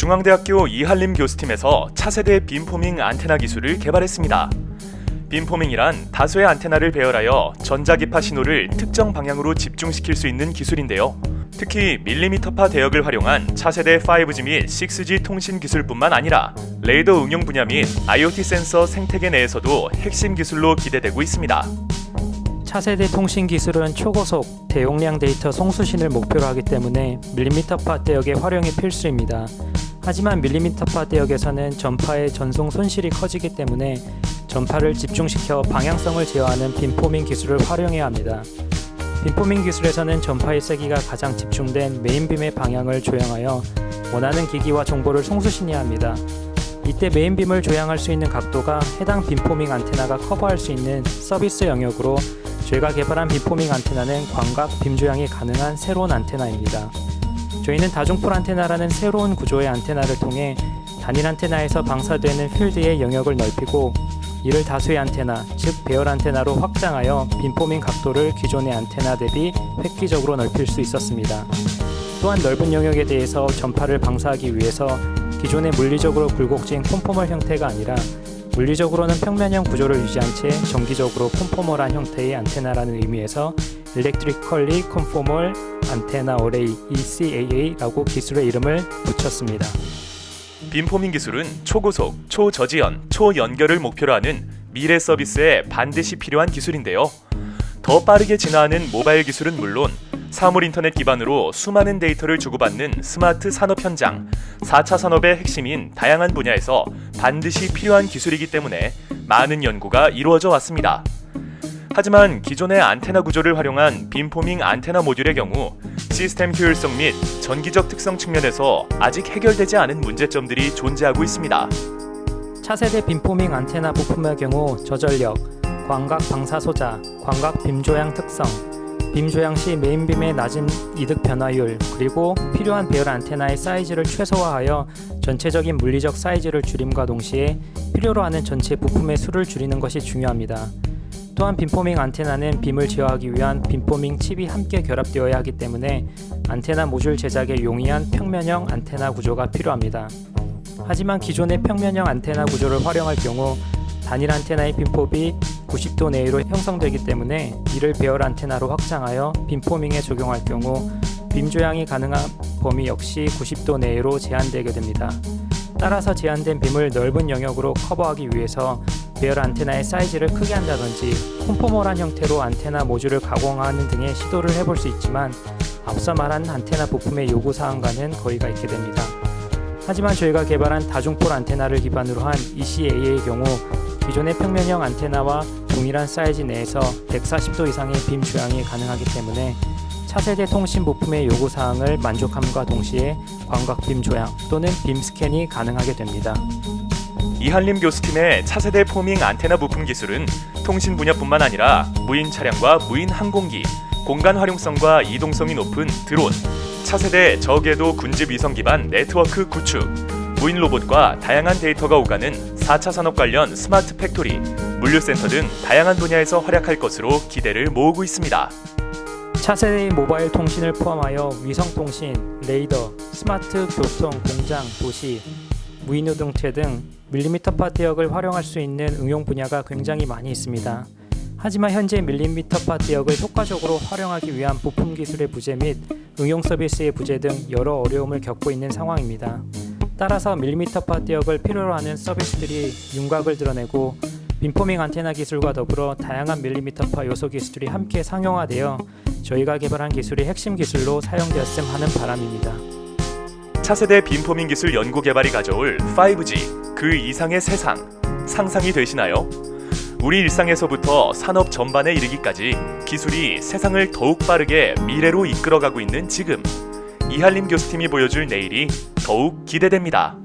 중앙대학교 이한림 교수팀에서 차세대 빔포밍 안테나 기술을 개발했습니다. 빔포밍이란 다수의 안테나를 배열하여 전자기파 신호를 특정 방향으로 집중시킬 수 있는 기술인데요. 특히 밀리미터파 대역을 활용한 차세대 5G 및 6G 통신 기술뿐만 아니라 레이더 응용 분야 및 IoT 센서 생태계 내에서도 핵심 기술로 기대되고 있습니다. 차세대 통신 기술은 초고속, 대용량 데이터 송수신을 목표로 하기 때문에 밀리미터파 대역의 활용이 필수입니다. 하지만 밀리미터파 대역에서는 전파의 전송 손실이 커지기 때문에 전파를 집중시켜 방향성을 제어하는 빔포밍 기술을 활용해야 합니다. 빔포밍 기술에서는 전파의 세기가 가장 집중된 메인빔의 방향을 조향하여 원하는 기기와 정보를 송수신해야 합니다. 이때 메인빔을 조향할 수 있는 각도가 해당 빔포밍 안테나가 커버할 수 있는 서비스 영역으로 저희가 개발한 빔포밍 안테나는 광각 빔 조향이 가능한 새로운 안테나입니다. 저희는 다중폴 안테나라는 새로운 구조의 안테나를 통해 단일 안테나에서 방사되는 필드의 영역을 넓히고 이를 다수의 안테나, 즉 배열 안테나로 확장하여 빔포밍 각도를 기존의 안테나 대비 획기적으로 넓힐 수 있었습니다. 또한 넓은 영역에 대해서 전파를 방사하기 위해서 기존의 물리적으로 굴곡진 콘포멀 형태가 아니라 물리적으로는 평면형 구조를 유지한 채 정기적으로 콘포멀한 형태의 안테나라는 의미에서 Electrically Conformal Antenna Array ECAA라고 기술의 이름을 붙였습니다. 빔포밍 기술은 초고속, 초저지연, 초연결을 목표로 하는 미래 서비스에 반드시 필요한 기술인데요. 더 빠르게 진화하는 모바일 기술은 물론 사물 인터넷 기반으로 수많은 데이터를 주고받는 스마트 산업 현장, 4차 산업의 핵심인 다양한 분야에서 반드시 필요한 기술이기 때문에 많은 연구가 이루어져 왔습니다. 하지만 기존의 안테나 구조를 활용한 빔포밍 안테나 모듈의 경우 시스템 효율성 및 전기적 특성 측면에서 아직 해결되지 않은 문제점들이 존재하고 있습니다. 차세대 빔포밍 안테나 부품의 경우 저전력, 광각 방사 소자, 광각 빔 조향 특성, 빔 조향 시 메인빔의 낮은 이득 변화율, 그리고 필요한 배열 안테나의 사이즈를 최소화하여 전체적인 물리적 사이즈를 줄임과 동시에 필요로 하는 전체 부품의 수를 줄이는 것이 중요합니다. 또한 빔포밍 안테나는 빔을 제어하기 위한 빔포밍 칩이 함께 결합되어야 하기 때문에 안테나 모듈 제작에 용이한 평면형 안테나 구조가 필요합니다. 하지만 기존의 평면형 안테나 구조를 활용할 경우 단일 안테나의 빔폭이 90도 내외로 형성되기 때문에 이를 배열 안테나로 확장하여 빔포밍에 적용할 경우 빔 조향이 가능한 범위 역시 90도 내외로 제한되게 됩니다. 따라서 제한된 빔을 넓은 영역으로 커버하기 위해서 배열 안테나의 사이즈를 크게 한다든지 콘포멀한 형태로 안테나 모듈을 가공하는 등의 시도를 해볼 수 있지만 앞서 말한 안테나 부품의 요구 사항과는 거리가 있게 됩니다. 하지만 저희가 개발한 다중폴 안테나를 기반으로 한 ECA의 경우 기존의 평면형 안테나와 동일한 사이즈 내에서 140도 이상의 빔 조향이 가능하기 때문에 차세대 통신 부품의 요구 사항을 만족함과 동시에 광각 빔 조향 또는 빔 스캔이 가능하게 됩니다. 이한림 교수팀의 차세대 포밍 안테나 부품 기술은 통신 분야뿐만 아니라 무인 차량과 무인 항공기, 공간 활용성과 이동성이 높은 드론, 차세대 저궤도 군집 위성 기반 네트워크 구축, 무인 로봇과 다양한 데이터가 오가는 4차 산업 관련 스마트 팩토리, 물류센터 등 다양한 분야에서 활약할 것으로 기대를 모으고 있습니다. 차세대의 모바일 통신을 포함하여 위성 통신, 레이더, 스마트 교통, 공장, 도시, 무인노동체 등 밀리미터파 대역을 활용할 수 있는 응용 분야가 굉장히 많이 있습니다. 하지만 현재 밀리미터파 대역을 효과적으로 활용하기 위한 부품 기술의 부재 및 응용 서비스의 부재 등 여러 어려움을 겪고 있는 상황입니다. 따라서 밀리미터파 대역을 필요로 하는 서비스들이 윤곽을 드러내고 빔포밍 안테나 기술과 더불어 다양한 밀리미터파 요소 기술이 함께 상용화되어 저희가 개발한 기술이 핵심 기술로 사용되었음 하는 바람입니다. 차세대 빔포밍 기술 연구 개발이 가져올 5G 그 이상의 세상 상상이 되시나요? 우리 일상에서부터 산업 전반에 이르기까지 기술이 세상을 더욱 빠르게 미래로 이끌어가고 있는 지금 이한림 교수팀이 보여줄 내일이 더욱 기대됩니다.